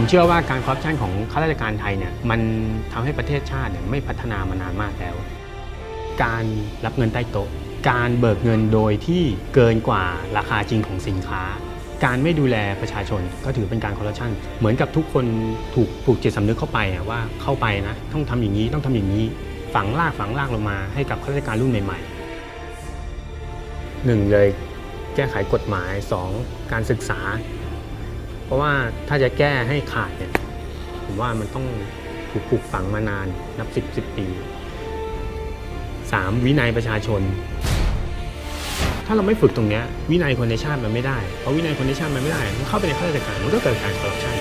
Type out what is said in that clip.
มเชื่อว่าการคอร์รัปชันของข้าราชการไทยเนี่ยมันทำให้ประเทศชาติเนี่ยไม่พัฒนามานานมากแล้ว การรับเงินใต้โต๊ะ การเบิกเงินโดยที่เกินกว่าราคาจริงของสินค้า การไม่ดูแลประชาชนก็ถือเป็นการคอร์รัปชันเหมือนกับทุกคนถูกผูกจิตสำนึกเข้าไปว่าเข้าไปนะต้องทำอย่างนี้ต้องทำอย่างนี้ ฝังลากฝังลากลงมาให้กับข้าราชการรุ่นใหม่ๆหนึ่งเลยแก้ไขกฎหมายสองการศึกษา เพราะว่าถ้าจะแก้ให้ขาดเนี่ยผมว่ามันต้องถูกปลูกฝังมานานนับสิบสิบปี 3. วินัยประชาชน ถ้าเราไม่ฝึกตรงเนี้ยวินัยคนในชาติมันไม่ได้เพราะวินัยคนในชาติมันไม่ได้มันเข้าไปในข้าราชการมันก็เกิดการคอร์รัปชัน